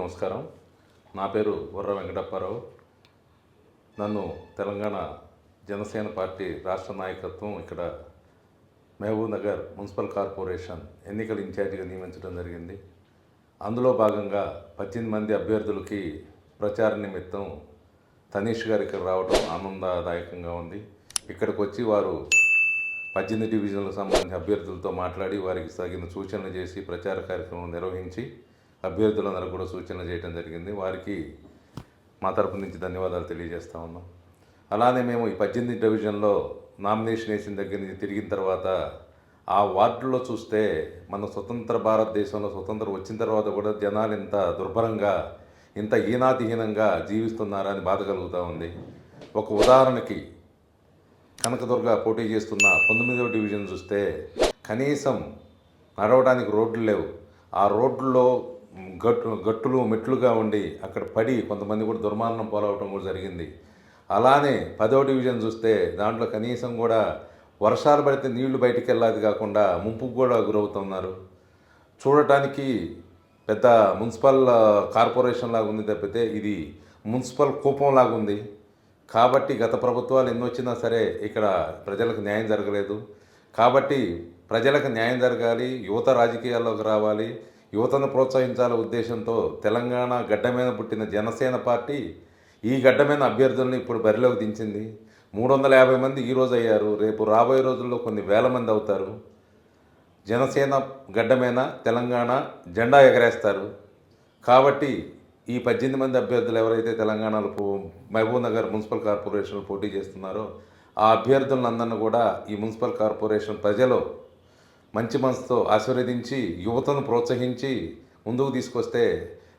నమస్కారం. నా పేరు వర్ర వెంకటప్పారావు. నన్ను తెలంగాణ జనసేన పార్టీ రాష్ట్ర నాయకత్వం ఇక్కడ మహబూబ్ నగర్ మున్సిపల్ కార్పొరేషన్ ఎన్నికల ఇన్ఛార్జిగా నియమించడం జరిగింది. అందులో భాగంగా పద్దెనిమిది మంది అభ్యర్థులకి ప్రచార నిమిత్తం తనీష్ గారు ఇక్కడ రావడం ఆనందదాయకంగా ఉంది. ఇక్కడికి వచ్చి వారు పద్దెనిమిది డివిజన్లకు సంబంధించిన అభ్యర్థులతో మాట్లాడి వారికి తగిన సూచనలు చేసి ప్రచార కార్యక్రమం నిర్వహించి అభ్యర్థులందరూ కూడా సూచనలు చేయడం జరిగింది. వారికి మా తరపు నుంచి ధన్యవాదాలు తెలియజేస్తా ఉన్నాం. అలానే మేము ఈ పద్దెనిమిది డివిజన్లో నామినేషన్ వేసిన దగ్గర నుంచి తిరిగిన తర్వాత ఆ వార్డులో చూస్తే మన స్వతంత్ర భారతదేశంలో స్వతంత్రం వచ్చిన తర్వాత కూడా జనాలు ఇంత దుర్భరంగా ఇంత హీనాతిహీనంగా జీవిస్తున్నారని బాధ కలుగుతూ ఉంది. ఒక ఉదాహరణకి కనకదుర్గ పోటీ చేస్తున్న పంతొమ్మిదవ డివిజన్ చూస్తే కనీసం నడవడానికి రోడ్లు లేవు. ఆ రోడ్లలో గట్టు గట్టులు మెట్లుగా ఉండి అక్కడ పడి కొంతమంది కూడా దుర్మరణం పోలవటం కూడా జరిగింది. అలానే పదవ డివిజన్ చూస్తే దాంట్లో కనీసం కూడా వర్షాలు పడితే నీళ్ళు బయటికి వెళ్ళాది కాకుండా ముంపుకు కూడా గురవుతున్నారు. చూడటానికి పెద్ద మున్సిపల్ కార్పొరేషన్ లాగా ఉంది తప్పితే ఇది మున్సిపల్ కూపం లాగా ఉంది. కాబట్టి గత ప్రభుత్వాలు ఎన్ని వచ్చినా సరే ఇక్కడ ప్రజలకు న్యాయం జరగలేదు. కాబట్టి ప్రజలకు న్యాయం జరగాలి యువత రాజకీయాల్లోకి రావాలి యువతను ప్రోత్సహించాలనే ఉద్దేశంతో తెలంగాణ గడ్డ మీద పుట్టిన జనసేన పార్టీ ఈ గడ్డ మీద అభ్యర్థులను ఇప్పుడు బరిలోకి దించింది. మూడు వందల యాభై మంది ఈరోజు అయ్యారు. రేపు రాబోయే రోజుల్లో కొన్ని వేల మంది అవుతారు. జనసేన గడ్డమైన తెలంగాణ జెండా ఎగరేస్తారు. కాబట్టి ఈ పద్దెనిమిది మంది అభ్యర్థులు ఎవరైతే తెలంగాణలో మహబూబ్ నగర్ మున్సిపల్ కార్పొరేషన్ పోటీ చేస్తున్నారో ఆ అభ్యర్థులందరినీ కూడా ఈ మున్సిపల్ కార్పొరేషన్ ప్రజలు మంచి మనసుతో ఆశీర్వదించి యువతను ప్రోత్సహించి ముందుకు తీసుకొస్తే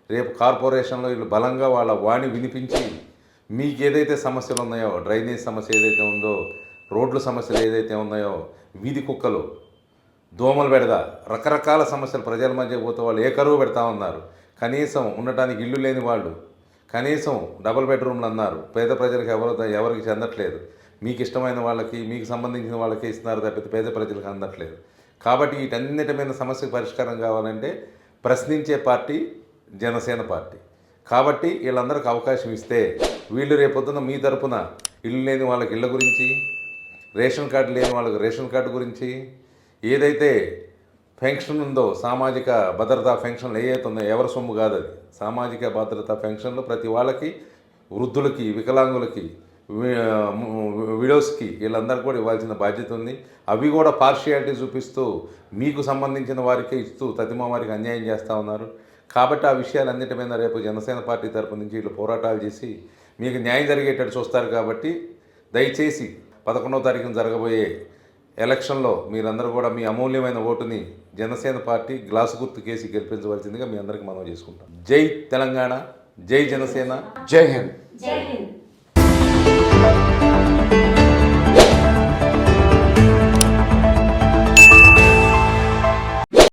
రేపు కార్పొరేషన్లో వీళ్ళు బలంగా వాళ్ళ వాణి వినిపించి మీకు ఏదైతే సమస్యలు ఉన్నాయో డ్రైనేజ్ సమస్య ఏదైతే ఉందో రోడ్ల సమస్యలు ఏదైతే ఉన్నాయో వీధి కుక్కలు దోమలు పెడద రకరకాల సమస్యలు ప్రజల మధ్య పోతే వాళ్ళు ఏ కరువు పెడతా ఉన్నారు. కనీసం ఉండటానికి ఇల్లు లేని వాళ్ళు కనీసం డబుల్ బెడ్రూమ్లు అన్నారు. పేద ప్రజలకు ఎవరు ఎవరికి చెందట్లేదు మీకు ఇష్టమైన వాళ్ళకి మీకు సంబంధించిన వాళ్ళకి ఇస్తున్నారు తప్పితే పేద ప్రజలకు అందట్లేదు. కాబట్టి వీటన్నిటి మీద సమస్యకు పరిష్కారం కావాలంటే ప్రశ్నించే పార్టీ జనసేన పార్టీ. కాబట్టి వీళ్ళందరికీ అవకాశం ఇస్తే వీళ్ళు రేపొద్దున మీ తరపున ఇల్లు లేని వాళ్ళకి ఇళ్ళ గురించి రేషన్ కార్డు లేని వాళ్ళకి రేషన్ కార్డు గురించి ఏదైతే పెన్షన్ ఉందో సామాజిక భద్రతా పెన్షన్లు ఏవైతే ఉన్నాయో ఎవరి సొమ్ము కాదు అది. సామాజిక భద్రతా పెన్షన్లు ప్రతి వాళ్ళకి వృద్ధులకి వికలాంగులకి విడోస్కి వీళ్ళందరికీ కూడా ఇవ్వాల్సిన బాధ్యత ఉంది. అవి కూడా పార్షియాలిటీ చూపిస్తూ మీకు సంబంధించిన వారికే ఇస్తూ తతిమ వారికి అన్యాయం చేస్తూ ఉన్నారు. కాబట్టి ఆ విషయాలన్నిటి మీద రేపు జనసేన పార్టీ తరపు నుంచి వీళ్ళు పోరాటాలు చేసి మీకు న్యాయం జరిగేటట్టు చూస్తారు కాబట్టి దయచేసి పదకొండవ తారీఖున జరగబోయే ఎలక్షన్లో మీరందరూ కూడా మీ అమూల్యమైన ఓటుని జనసేన పార్టీ గ్లాసు గుర్తు కేసి గెలిపించవలసిందిగా మీ అందరికీ మనం చేసుకుంటాం. జై తెలంగాణ జై జనసేన. జై హింద్. జై హింద్.